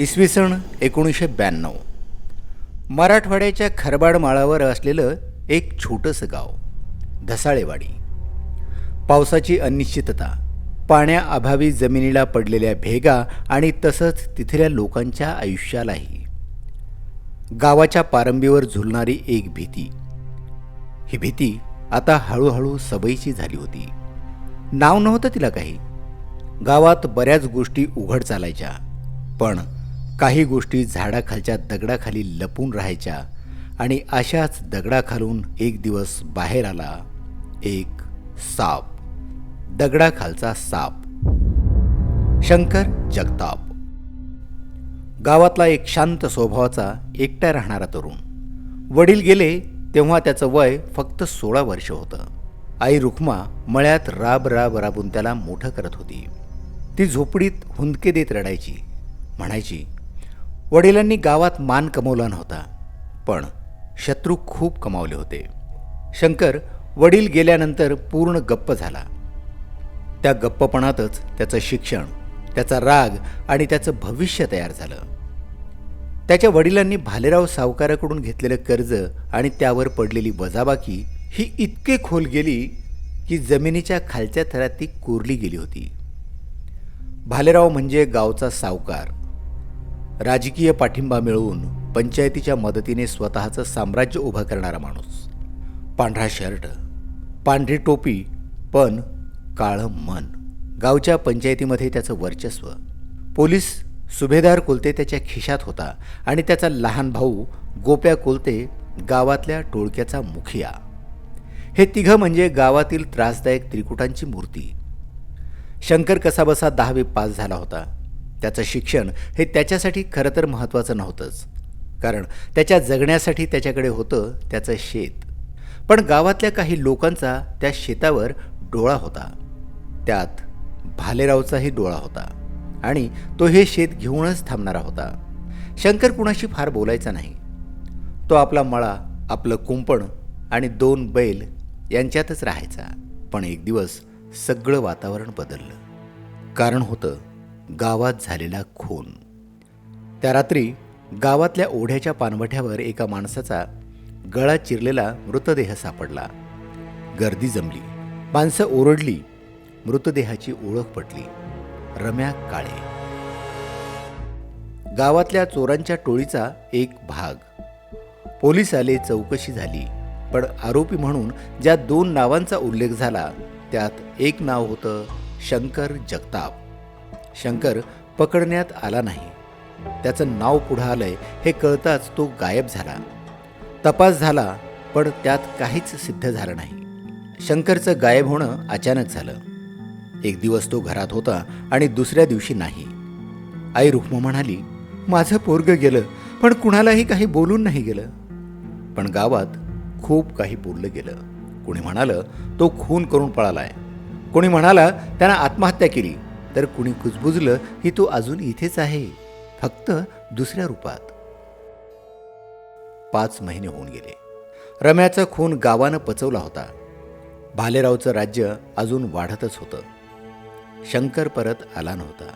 इसवी सन एकोणीसशे ब्याण्णव. मराठवाड्याच्या खरबाड माळावर असलेलं एक छोटंसं गाव धसाळेवाडी. पावसाची अनिश्चितता पाण्याअभावी जमिनीला पडलेल्या भेगा आणि तसंच तिथल्या लोकांच्या आयुष्यालाही. गावाच्या पारंबीवर झुलणारी एक भीती. ही भीती आता हळूहळू सवयीची झाली होती. नाव नव्हतं तिला काही. गावात बऱ्याच गोष्टी उघड चालायच्या पण काही गोष्टी झाडाखालच्या दगडाखाली लपून राहायच्या आणि अशाच दगडाखालून एक दिवस बाहेर आला एक साप. दगडाखालचा साप. शंकर जगताप. गावातला एक शांत स्वभावाचा एकटा राहणारा तरुण. वडील गेले तेव्हा त्याचं वय फक्त सोळा वर्ष होतं. आई रुक्मा मळ्यात राब राब राबून त्याला मोठं करत होती. ती झोपडीत हुंदके देत रडायची. म्हणायची वडिलांनी गावात मान कमवला नव्हता पण शत्रू खूप कमावले होते. शंकर वडील गेल्यानंतर पूर्ण गप्प झाला. त्या गप्पपणातच त्याचं शिक्षण त्याचा राग आणि त्याचं भविष्य तयार झालं. त्याच्या वडिलांनी भालेराव सावकाराकडून घेतलेलं कर्ज आणि त्यावर पडलेली वजाबाकी ही इतके खोल गेली की जमिनीच्या खालच्या थरात ती कोरली गेली होती. भालेराव म्हणजे गावचा सावकार. राजकीय पाठिंबा मिळवून पंचायतीच्या मदतीने स्वतःचं साम्राज्य उभं करणारा माणूस. पांढरा शर्ट पांढरी टोपी पण काळं मन. गावच्या पंचायतीमध्ये त्याचं वर्चस्व. पोलीस सुभेदार कोलते त्याच्या खिशात होता आणि त्याचा लहान भाऊ गोप्या कोलते गावातल्या टोळक्याचा मुखिया. हे तिघं म्हणजे गावातील त्रासदायक त्रिकुटांची मूर्ती. शंकर कसाबसा दहावी पास झाला होता. त्याचं शिक्षण हे त्याच्यासाठी खरं तर महत्त्वाचं नव्हतंच. कारण त्याच्या जगण्यासाठी त्याच्याकडे होतं त्याचं शेत. पण गावातल्या काही लोकांचा त्या शेतावर डोळा होता. त्यात भालेरावचाही डोळा होता आणि तो हे शेत घेऊनच थांबणारा होता. शंकर कुणाशी फार बोलायचा नाही. तो आपला मळा आपलं कुंपण आणि दोन बैल यांच्यातच राहायचा. पण एक दिवस सगळं वातावरण बदललं. कारण होतं गावात झालेला खून. त्या रात्री गावातल्या ओढ्याच्या पानवठ्यावर एका माणसाचा गळा चिरलेला मृतदेह सापडला. गर्दी जमली. माणसं ओरडली. मृतदेहाची ओळख पटली. रम्या काळे. गावातल्या चोरांच्या टोळीचा एक भाग. पोलीस आले चौकशी झाली. पण आरोपी म्हणून ज्या दोन नावांचा उल्लेख झाला त्यात एक नाव होतं शंकर जगताप. शंकर पकडण्यात आला नाही. त्याचं नाव पुढं आलंय हे कळताच तो गायब झाला. तपास झाला पण त्यात काहीच सिद्ध झालं नाही. शंकरचं गायब होणं अचानक झालं. एक दिवस तो घरात होता आणि दुसऱ्या दिवशी नाही. आई रुक्म म्हणाली माझं पोरग गेलं पण कुणालाही काही बोलून नाही गेलं. पण गावात खूप काही बोललं गेलं. कुणी म्हणालं तो खून करून पळालाय. कोणी म्हणाला त्यानं आत्महत्या केली. तर कुणी कुजबुजलं की तो अजून इथेच आहे. फक्त दुसऱ्या रूपात. पाच महिने होऊन गेले. रम्याचा खून गावानं पचवला होता. भालेरावचं राज्य अजून वाढतच होतं. शंकर परत आला नव्हता.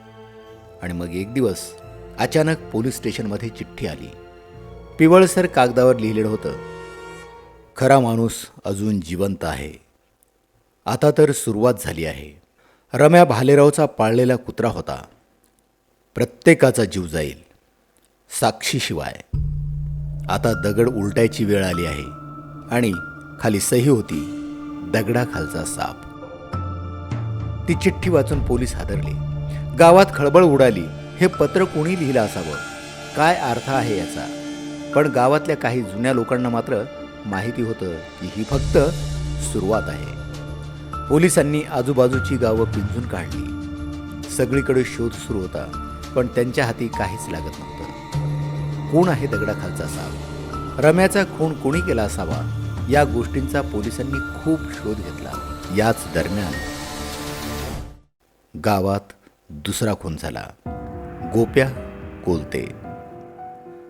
आणि मग एक दिवस अचानक पोलीस स्टेशनमध्ये चिठ्ठी आली. पिवळसर कागदावर लिहिलेलं होतं खरा माणूस अजून जिवंत आहे. आता तर सुरुवात झाली आहे. रम्या भालेरावचा पाळलेला कुत्रा होता. प्रत्येकाचा जीव जाईल. साक्षीशिवाय आता दगड उलटायची वेळ आली आहे. आणि खाली सही होती दगडाखालचा साप. ती चिठ्ठी वाचून पोलीस हादरले. गावात खळबळ उडाली. हे पत्र कोणी लिहिलं असावं? काय अर्थ आहे याचा? पण गावातल्या काही जुन्या लोकांना मात्र माहिती होतं की ही फक्त सुरुवात आहे. पोलिसांनी आजूबाजूची गावं पिंजून काढली. सगळीकडे शोध सुरू होता पण त्यांच्या हाती काहीच लागत नव्हतं. कोण आहे दगडाखालचा साप? रम्याचा खून कोणी केला असावा? या गोष्टींचा पोलिसांनी खूप शोध घेतला. याच दरम्यान गावात दुसरा खून झाला. गोप्या कोलते.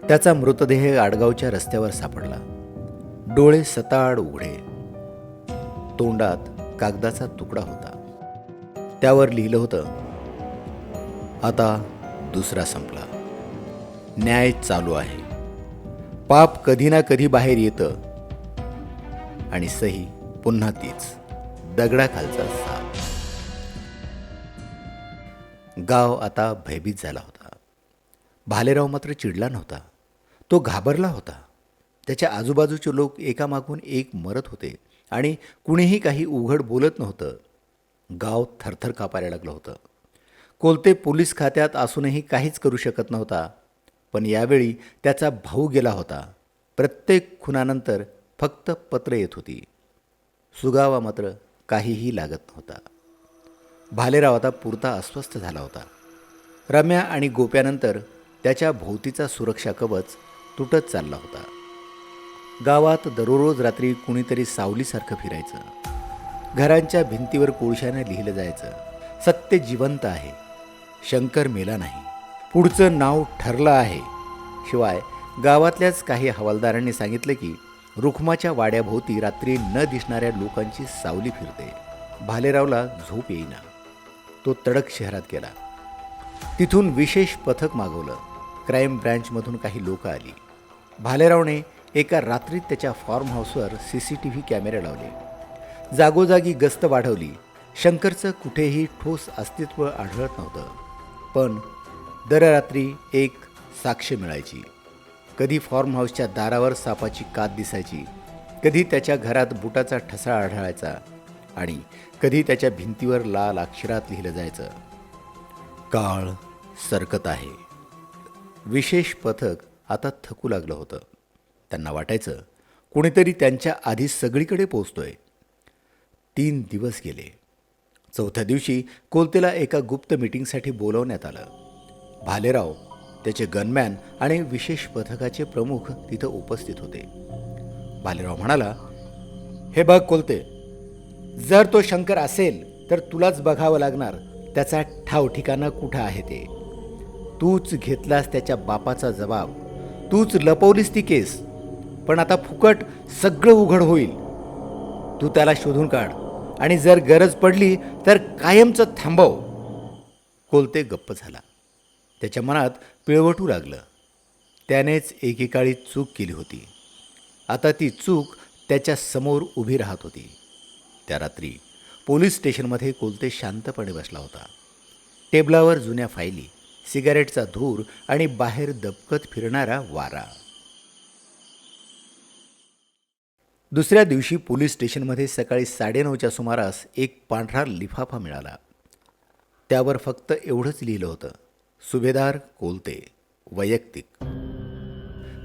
त्याचा मृतदेह आडगावच्या रस्त्यावर सापडला. डोळे सताड उघडे. तोंडात कागदाचा तुकडा होता. त्यावर लिहिलं होतं आता दुसरा संपला. न्याय चालू आहे. पाप कधी ना कधी बाहेर येतं. आणि सही पुन्हा तीच. दगडाखालचा साप. गाव आता भयभीत झाला होता. भालेराव मात्र चिडला नव्हता. तो घाबरला होता. त्याच्या आजूबाजूचे लोक एकामागून एक मरत होते. आणि कुणीही काही उघड बोलत नव्हतं. गाव थरथर कापायला लागलं होतं. कोलते पोलीस खात्यात असूनही काहीच करू शकत नव्हता. पण यावेळी त्याचा भाऊ गेला होता. प्रत्येक खुनानंतर फक्त पत्र येत होती. सुगावा मात्र काहीही लागत नव्हता. भालेराव आता पुरता अस्वस्थ झाला होता. रम्या आणि गोप्यानंतर त्याच्या भोवतीचा सुरक्षा कवच तुटत चालला होता. गावात दररोज रात्री कुणीतरी सावलीसारखं फिरायचं. घरांच्या भिंतीवर कोळशाने लिहिलं जायचं. सत्य जिवंत आहे. शंकर मेला नाही. पुढचं नाव ठरलं आहे. शिवाय गावातल्याच काही हवालदारांनी सांगितलं की रुखमाच्या वाड्याभोवती रात्री न दिसणाऱ्या लोकांची सावली फिरते. भालेरावला झोप येईना. तो तडक शहरात गेला. तिथून विशेष पथक मागवलं. क्राईम ब्रँचमधून काही लोकं आली. भालेरावने एका रात्रीत त्याच्या फार्म हाऊसवर सी सी टी व्ही कॅमेरे लावले. जागोजागी गस्त वाढवली. शंकरचं कुठेही ठोस अस्तित्व आढळत नव्हतं. पण दररात्री एक साक्ष मिळायची. कधी फार्म हाऊसच्या दारावर सापाची कात दिसायची. कधी त्याच्या घरात बुटाचा ठसा आढळायचा. आणि कधी त्याच्या भिंतीवर लाल अक्षरात लिहिलं जायचं. काळ सरकत आहे. विशेष पथक आता थकू लागलं होतं. त्यांना वाटायचं कुणीतरी त्यांच्या आधी सगळीकडे पोचतोय तीन दिवस गेले. चौथ्या दिवशी कोलतेला एका गुप्त मीटिंगसाठी बोलवण्यात आलं. भालेराव त्याचे गनमॅन आणि विशेष पथकाचे प्रमुख तिथं उपस्थित होते. भालेराव म्हणाला हे बघ कोलते जर तो शंकर असेल तर तुलाच बघावं लागणार त्याचा ठाव ठिकाणं कुठं आहे ते. तूच घेतलास त्याच्या बापाचा जबाब तूच लपवलीस ती केस पण आता फुकट सगळं उघड होईल. तू त्याला शोधून काढ. आणि जर गरज पडली तर कायमचं थांबव. कोलते गप्प झाला. त्याच्या मनात पिळवटू लागलं. त्यानेच एकेकाळी चूक केली होती. आता ती चूक त्याच्यासमोर उभी राहत होती. त्या रात्री पोलीस स्टेशनमध्ये कोलते शांतपणे बसला होता. टेबलावर जुन्या फायली सिगारेटचा धूर आणि बाहेर दबकत फिरणारा वारा. दुसऱ्या दिवशी पोलीस स्टेशनमध्ये सकाळी साडेनऊच्या सुमारास एक पांढरा लिफाफा मिळाला. त्यावर फक्त एवढंच लिहिलं होतं सुभेदार कोलते वैयक्तिक.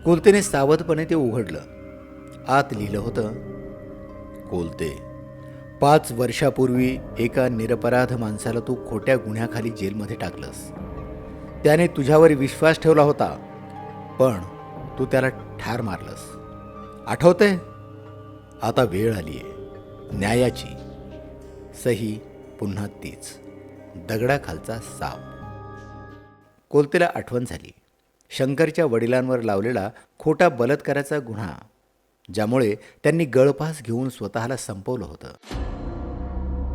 कोलतेने सावधपणे ते उघडलं. आत लिहिलं होतं कोलते पाच वर्षापूर्वी एका निरपराध माणसाला तू खोट्या गुन्ह्याखाली जेलमध्ये टाकलंस. त्याने तुझ्यावर विश्वास ठेवला होता पण तू त्याला ठार मारलंस. आठवतंय? आता वेळ आली आहे. न्यायाची. सही पुन्हा तीच. दगडाखालचा साप. कोलतेला आठवण झाली. शंकरच्या वडिलांवर लावलेला खोटा बलात्काराचा गुन्हा ज्यामुळे त्यांनी गळपास घेऊन स्वतःला संपवलं होतं.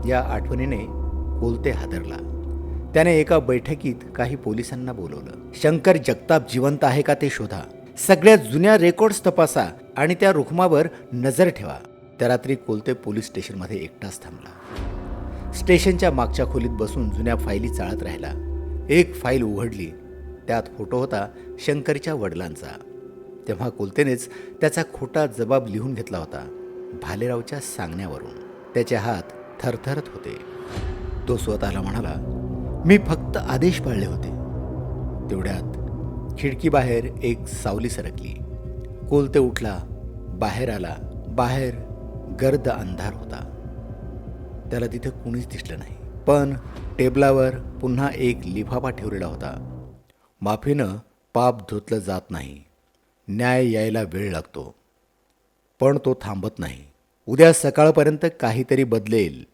या आठवणीने कोलते हादरला. त्याने एका बैठकीत काही पोलिसांना बोलवलं. शंकर जगताप जिवंत आहे का ते शोधा. सगळ्या जुन्या रेकॉर्ड्स तपासा. आणि त्या रुखमावर नजर ठेवा. त्या रात्री कोलते पोलीस स्टेशनमध्ये एकटाच थांबला. स्टेशनच्या मागच्या खोलीत बसून जुन्या फायली चाळत राहिला. एक फाईल उघडली. त्यात फोटो होता शंकरच्या वडिलांचा. तेव्हा कोलतेनेच त्याचा खोटा जबाब लिहून घेतला होता भालेरावच्या सांगण्यावरून. त्याचे हात थरथरत होते. तो स्वतःला म्हणाला मी फक्त आदेश पाळले होते. तेवढ्यात खिडकीबाहेर एक सावली सरकली. कोलते उठला बाहेर आला बाहेर गर्द अंधार होता. त्याला तिथे कुणीच दिसलं नाही. पण टेबलावर पुन्हा एक लिफाफा ठेवलेला होता. माफीनं पाप धुतलं जात नाही. न्याय यायला वेळ लागतो. पण तो थांबत नाही. उद्या सकाळपर्यंत काहीतरी बदलेल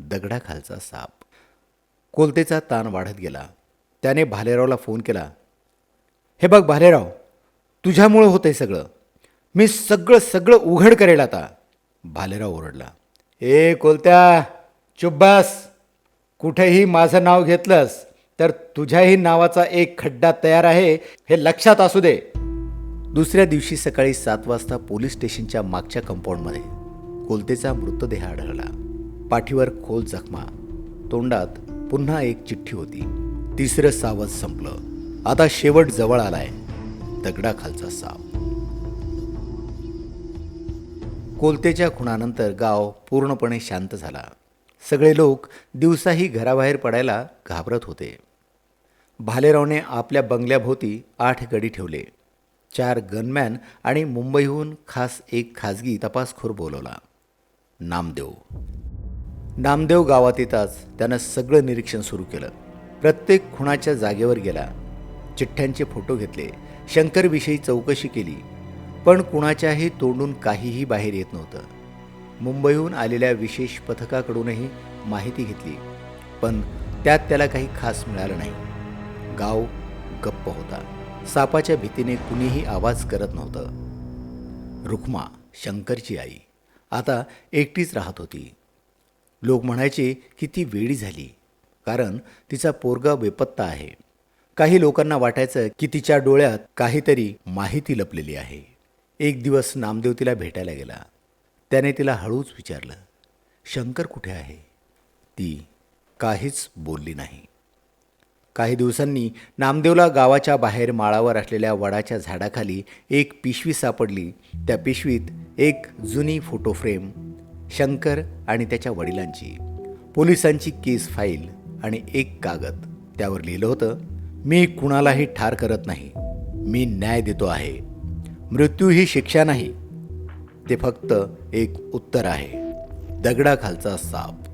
दगडाखालचा साप. कोलतेचा ताण वाढत गेला. त्याने भालेरावला फोन केला. हे बघ भालेराव तुझ्यामुळं होतंय सगळं. मी सगळं सगळं उघड करेल आता. भालेराव ओरडला. ए कोलत्या चुब्बास कुठेही माझं नाव घेतलंस तर तुझ्याही नावाचा एक खड्डा तयार आहे हे लक्षात असू दे. दुसऱ्या दिवशी सकाळी सात वाजता पोलीस स्टेशनच्या मागच्या कंपाऊंडमध्ये कोलतेचा मृतदेह आढळला. पाठीवर खोल जखमा. तोंडात पुन्हा एक चिठ्ठी होती. तिसरं सावध संपलं. आता शेवट जवळ आलाय. दगडाखालचा साव कोलतेच्या खुणानंतर गाव पूर्णपणे शांत झाला. सगळे लोक दिवसाही घराबाहेर पडायला घाबरत होते. भालेरावने आपल्या बंगल्याभोवती आठ गडी ठेवले. चार गनमॅन आणि मुंबईहून खास एक खाजगी तपासखोर बोलवला. नामदेव. नामदेव गावात येताच त्यानं सगळं निरीक्षण सुरू केलं. प्रत्येक खुणाच्या जागेवर गेला. चिठ्ठ्यांचे फोटो घेतले. शंकरविषयी चौकशी केली. पण कुणाच्याही तोंडून काहीही बाहेर येत नव्हतं. मुंबईहून आलेल्या विशेष पथकाकडूनही माहिती घेतली पण त्यात त्याला काही खास मिळालं नाही. गाव गप्प होता. सापाच्या भीतीने कुणीही आवाज करत नव्हतं. रुक्मा शंकरची आई आता एकटीच राहत होती. लोक म्हणायचे की ती वेडी झाली कारण तिचा पोरगा बेपत्ता आहे. काही लोकांना वाटायचं की तिच्या डोळ्यात काहीतरी माहिती लपलेली आहे. एक दिवस नामदेव तिला भेटायला गेला. त्याने तिला हळूच विचारलं शंकर कुठे आहे? ती काहीच बोलली नाही. काही दिवसांनी नामदेवला गावाच्या बाहेर माळावर असलेल्या वडाच्या झाडाखाली एक पिशवी सापडली. त्या पिशवीत एक जुनी फोटो फ्रेम शंकर आणि त्याच्या वडिलांची पोलिसांची केस फाईल आणि एक कागद. त्यावर लिहिलं होतं मी कुणालाही ठार करत नाही. मी न्याय देतो आहे. मृत्यू ही शिक्षा नाही ते फक्त एक उत्तर आहे. दगडाखालचा साप.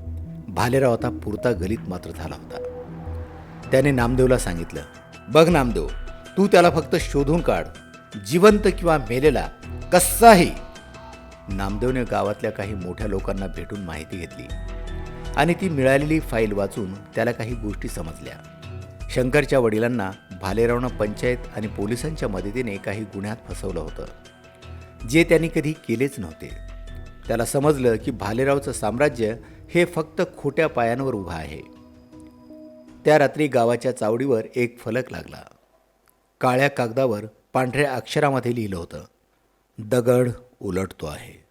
भालेराव आता पुरता गलित मात्र झाला होता. त्याने नामदेवला सांगितलं बघ नामदेव तू त्याला फक्त शोधून काढ. जिवंत किंवा मेलेला कसाही. नामदेवने गावातल्या काही मोठ्या लोकांना भेटून माहिती घेतली आणि ती मिळालेली फाईल वाचून त्याला काही गोष्टी समजल्या. शंकरच्या वडिलांना भालेरावनं पंचायत आणि पोलिसांच्या मदतीने काही गुन्ह्यात फसवलं होतं. जे त्यांनी कधी केलेच नव्हते. त्याला समजलं की भालेरावचं साम्राज्य हे फक्त खोट्या पायांवर उभं आहे. त्या रात्री गावाच्या चावडीवर एक फलक लागला. काळ्या कागदावर पांढऱ्या अक्षरामध्ये लिहिलं होतं दगड उलटतो आहे.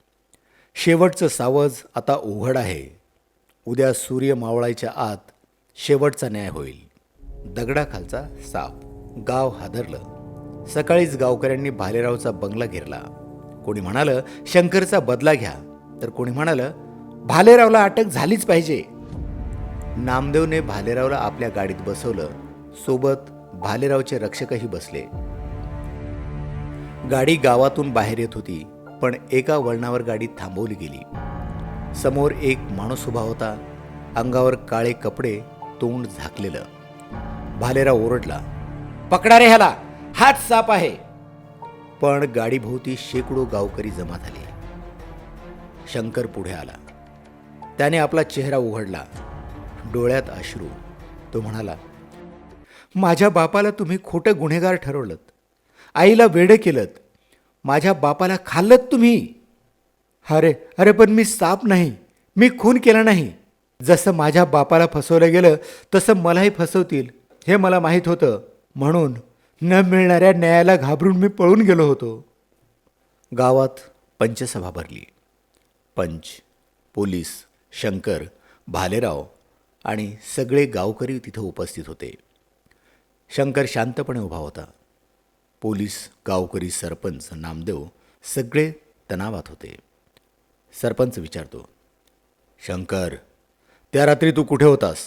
शेवटचं सावज आता उघड आहे. उद्या सूर्य मावळायच्या आत शेवटचा न्याय होईल. दगडाखालचा साप. गाव हादरलं. सकाळीच गावकऱ्यांनी भालेरावचा बंगला घेरला. कोणी म्हणालं शंकरचा बदला घ्या. तर कोणी म्हणालं भालेरावला अटक झालीच पाहिजे. नामदेवने भालेरावला आपल्या गाडीत बसवलं. सोबत भालेरावचे रक्षकही बसले. गाडी गावातून बाहेर येत होती पण एका वळणावर गाडी थांबवली गेली. समोर एक माणूस उभा होता. अंगावर काळे कपडे तोंड झाकलेलं. भालेराव ओरडला पकडा रे ह्याला हाच साप आहे. पण गाडीभोवती शेकडो गावकरी जमा झाले. शंकर पुढे आला. त्याने आपला चेहरा उघडला. डोळ्यात अश्रू. तो म्हणाला माझ्या बापाला तुम्ही खोटं गुन्हेगार ठरवलं आईला वेडं केलं माझ्या बापाला खाल्लत तुम्ही. अरे अरे पण मी साप नाही. मी खून केला नाही. जसं माझ्या बापाला फसवलं गेलं तसं मलाही फसवतील. हे मला माहीत होतं. म्हणून न मिळणाऱ्या न्यायाला घाबरून मी पळून गेलो होतो. गावात पंचसभा भरली. पंच पोलीस शंकर भालेराव आणि सगळे गावकरी तिथं उपस्थित होते. शंकर शांतपणे उभा होता. पोलीस गावकरी सरपंच नामदेव सगळे तणावात होते. सरपंच विचारतो शंकर त्या रात्री तू कुठे होतास?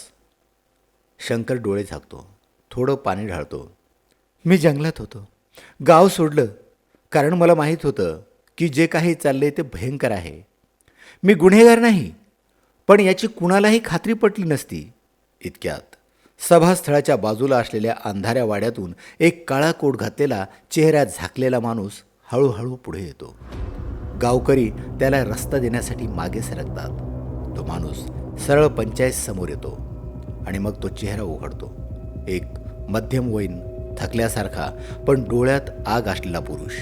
शंकर डोळे झाकतो. थोडं पाणी ढाळतो. मी जंगलात होतो. गाव सोडलं. कारण मला माहीत होतं की जे काही चालले ते भयंकर आहे. मी गुन्हेगार नाही. पण याची कुणालाही खात्री पटली नसती. इतक्यात सभास्थळाच्या बाजूला असलेल्या अंधाऱ्या वाड्यातून एक काळा कोट घातलेला चेहऱ्यात झाकलेला माणूस हळूहळू पुढे येतो. गावकरी त्याला रस्ता देण्यासाठी मागे सरकतात. तो माणूस सरळ पंचायत समोर येतो. आणि मग तो चेहरा उघडतो. एक मध्यमवयीन थकल्यासारखा पण डोळ्यात आग असलेला पुरुष.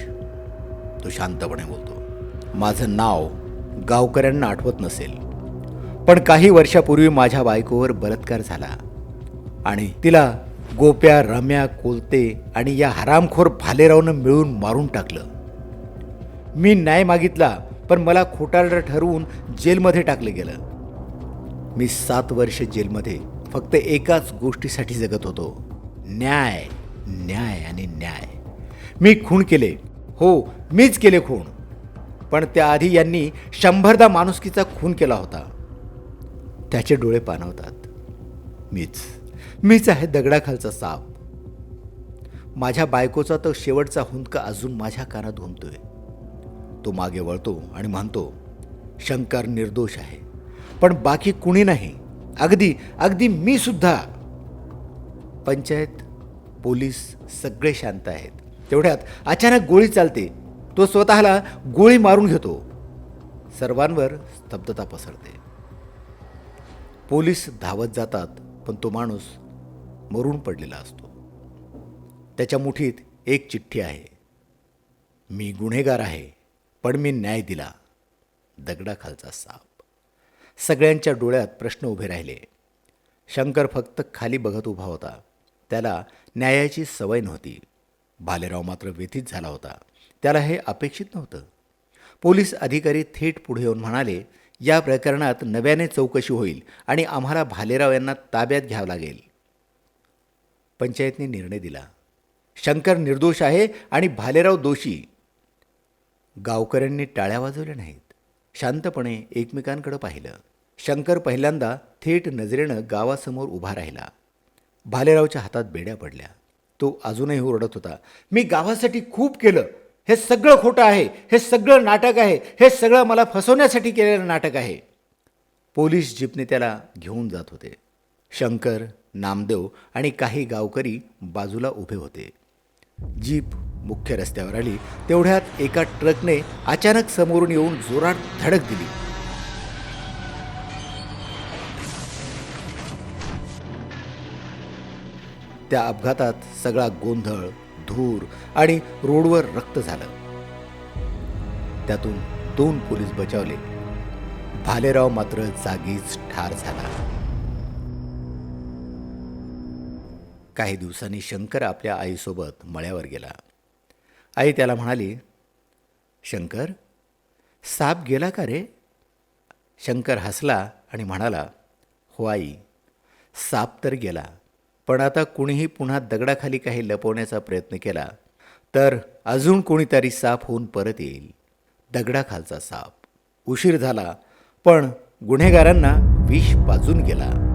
तो शांतपणे बोलतो माझं नाव गावकऱ्यांना आठवत नसेल पण काही वर्षापूर्वी माझ्या बायकोवर बलात्कार झाला आणि तिला गोप्या रम्या कोलते आणि या हरामखोर भालेरावनं मिळून मारून टाकलं. मी न्याय मागितला पण मला खोटारडं ठरवून जेलमध्ये टाकलं गेलं. मी सात वर्ष जेलमध्ये फक्त एकाच गोष्टीसाठी जगत होतो. न्याय न्याय आणि न्याय. मी खून केले. हो मीच केले खून पण त्याआधी यांनी शंभरदा माणुसकीचा खून केला होता. त्याचे डोळे पाणवतात मीच. मीच आहे दगडाखालचा साप. माझ्या बायकोचा तो शेवटचा हुंदका अजून माझ्या कानात घुमतोय. तो मागे वळतो आणि म्हणतो शंकर निर्दोष आहे. पण बाकी कुणी नाही. अगदी अगदी मी सुद्धा. पंचायत पोलीस सगळे शांत आहेत. तेवढ्यात अचानक गोळी चालते. तो स्वतःला गोळी मारून घेतो. सर्वांवर स्तब्धता पसरते. पोलीस धावत जातात पण तो माणूस मरून पडलेला असतो. त्याच्या मुठीत एक चिठ्ठी आहे. मी गुन्हेगार आहे पण मी न्याय दिला. दगडाखालचा साप. सगळ्यांच्या डोळ्यात प्रश्न उभे राहिले. शंकर फक्त खाली बघत उभा होता. त्याला न्यायाची सवय नव्हती. भालेराव मात्र व्यथित झाला होता. त्याला हे अपेक्षित नव्हतं. पोलीस अधिकारी थेट पुढे येऊन म्हणाले या प्रकरणात नव्याने चौकशी होईल आणि आम्हाला भालेराव यांना ताब्यात घ्यावं लागेल. पंचायतने निर्णय दिला. शंकर निर्दोष आहे आणि भालेराव दोषी. गावकऱ्यांनी टाळ्या वाजवल्या नाहीत. शांतपणे एकमेकांकडं पाहिलं. शंकर पहिल्यांदा थेट नजरेनं गावासमोर उभा राहिला. भालेरावच्या हातात बेड्या पडल्या. तो अजूनही ओरडत होता मी गावासाठी खूप केलं. हे सगळं खोटं आहे. हे सगळं नाटक आहे. हे सगळं मला फसवण्यासाठी केलेलं नाटक आहे. पोलीस जीपने त्याला घेऊन जात होते. शंकर नामदेव आणि काही गावकरी बाजूला उभे होते. जीप मुख्य रस्त्यावर आली तेवढ्यात एका ट्रकने अचानक समोरून येऊन जोरात धडक दिली. त्या अपघातात सगळा गोंधळ धूर आणि रोडवर रक्त झालं. त्यातून दोन पोलीस बचावले. भालेराव मात्र जागीच ठार झाला. काही दिवसांनी शंकर आपल्या आईसोबत मळ्यावर गेला. आई त्याला म्हणाली शंकर साप गेला का रे? शंकर हसला आणि म्हणाला हो आई साप तर गेला पण आता कुणीही पुन्हा दगडाखाली काही लपवण्याचा प्रयत्न केला तर अजून कोणीतरी साप होऊन परत येईल दगडाखालचा साप. उशीर झाला पण गुन्हेगारांना विष पाजून गेला.